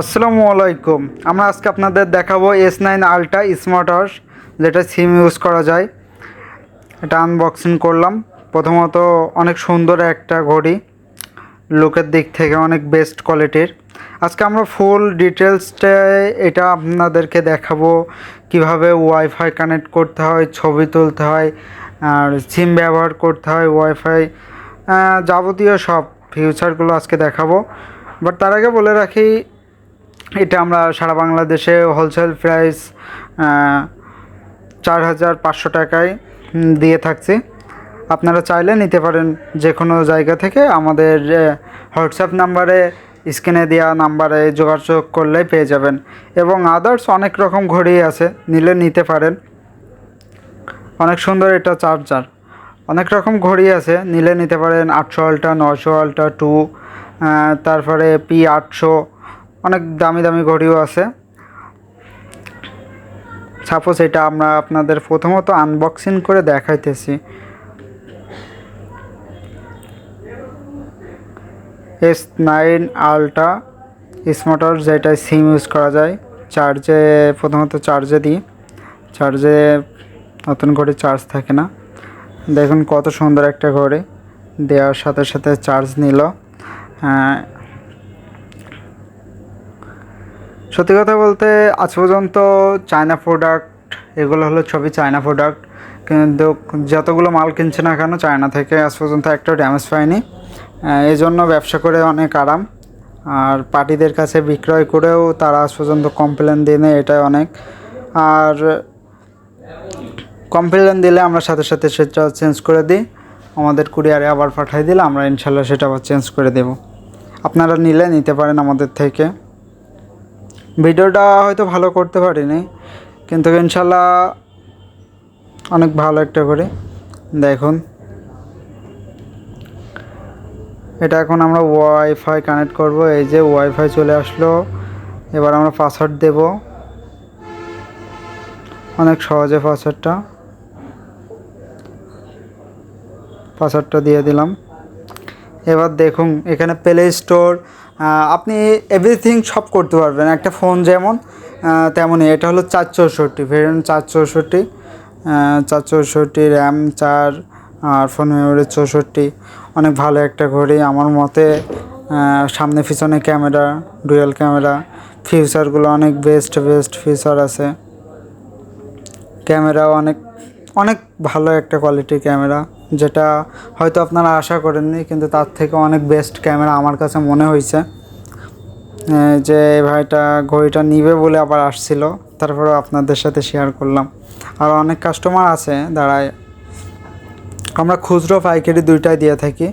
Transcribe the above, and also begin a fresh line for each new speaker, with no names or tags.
আসসালামু আলাইকুম। আমরা আজকে আপনাদের দেখাবো S nine ultra smart watch যেটা সিম ইউজ করা যায়। এটা আনবক্সিং করলাম। প্রথমত অনেক সুন্দর একটা ঘড়ি। লুকের দিক থেকে অনেক বেস্ট কোয়ালিটির আজকে আমরা ফুল ডিটেলসটা এটা আপনাদেরকে দেখাবো। কীভাবে ওয়াইফাই কানেক্ট করতে হয়, ছবি তুলতে হয়, আর সিম ব্যবহার করতে হয় ওয়াইফাই যাবতীয় সব ফিউচারগুলো আজকে দেখাবো। বাট তার আগে বলে রাখি এটা আমরা সারা বাংলাদেশে হোলসেল প্রাইস চার হাজার পাঁচশো টাকায় দিয়ে থাকছি। আপনারা চাইলে নিতে পারেন যে কোনো জায়গা থেকে আমাদের হোয়াটসঅ্যাপ নাম্বারে, স্ক্রিনে দেওয়া নাম্বারে যোগাযোগ করলে পেয়ে যাবেন। এবং আদার্স অনেক রকম ঘড়ি আছে, নিলে নিতে পারেন। অনেক সুন্দর এটা চার্জার অনেক রকম ঘড়ি আছে, নিলে নিতে পারেন আটশো আলটা নশো আলটা টু তারপরে পি আটশো অনেক দামি দামি ঘড়িও আছে। সাপোজ এটা আমরা আপনাদের প্রথমত আনবক্সিং করে দেখাইতেছি। এস নাইন আলট্রা স্মার্টার যেটা সিম ইউজ করা যায়। চার্জে প্রথমত চার্জে দিই। চার্জে নতুন ঘড়ি চার্জ থাকে না। দেখুন কত সুন্দর একটা ঘড়ি। দেওয়ার সাথে সাথে চার্জ নিল হ্যাঁ সত্যি কথা বলতে আজ পর্যন্ত চায়না প্রোডাক্ট এগুলো হলো ছবি চায়না প্রোডাক্ট কিন্তু যতগুলো মাল কিনছে না কেন চায়না থেকে আজ পর্যন্ত একটা ড্যামেজ পায়নি। এই জন্য ব্যবসা করে অনেক আরাম। আর পার্টিদের কাছে বিক্রয় করেও তারা আজ পর্যন্ত কমপ্লেন দিয়ে এটাই অনেক। আর কমপ্লেন দিলে আমরা সাথে সাথে সেটা চেঞ্জ করে দিই। আমাদের কুরিয়ারে আবার পাঠিয়ে দিলে আমরা ইনশাল্লাহ সেটা আবার চেঞ্জ করে দেব। আপনারা নিলে নিতে পারেন আমাদের থেকে। ভিডিওটা হয়তো ভালো করতে পারিনি, কিন্তু ইনশাল্লাহ অনেক ভালো একটা করে। দেখুন। এটা এখন আমরা ওয়াইফাই কানেক্ট করব, এই যে ওয়াইফাই চলে আসলো। এবার আমরা পাসওয়ার্ড দেব। অনেক সহজে পাসওয়ার্ডটা পাসওয়ার্ডটা দিয়ে দিলাম। এবার দেখুন, এখানে প্লে স্টোর আপনি এভরিথিং সব করতে পারবেন। একটা ফোন যেমন তেমনই। এটা হলো চার চৌষট্টি। ভেরিয়েন্ট চার চৌষট্টি চার চৌষট্টি র্যাম চার, আর ফোন মেমোরি চৌষট্টি। অনেক ভালো একটা ঘড়ি। আমার মতে সামনে পিছনে ক্যামেরা ডুয়েল ক্যামেরা ফিউচারগুলো অনেক বেস্ট বেস্ট ফিচার আছে। ক্যামেরাও অনেক অনেক ভালো একটা কোয়ালিটির ক্যামেরা যেটা হয়তো আপনারা আশা করেননি, কিন্তু তার থেকে অনেক বেস্ট ক্যামেরা আমার কাছে মনে হয়েছে। যে ভাইটা ঘড়িটা নিবে বলে আবার আসছিল, তারপরেও আপনাদের সাথে শেয়ার করলাম। আর অনেক কাস্টমার আছে, দাঁড়ায়। আমরা খুচরো পাইকারি দুইটাই দিয়ে থাকি।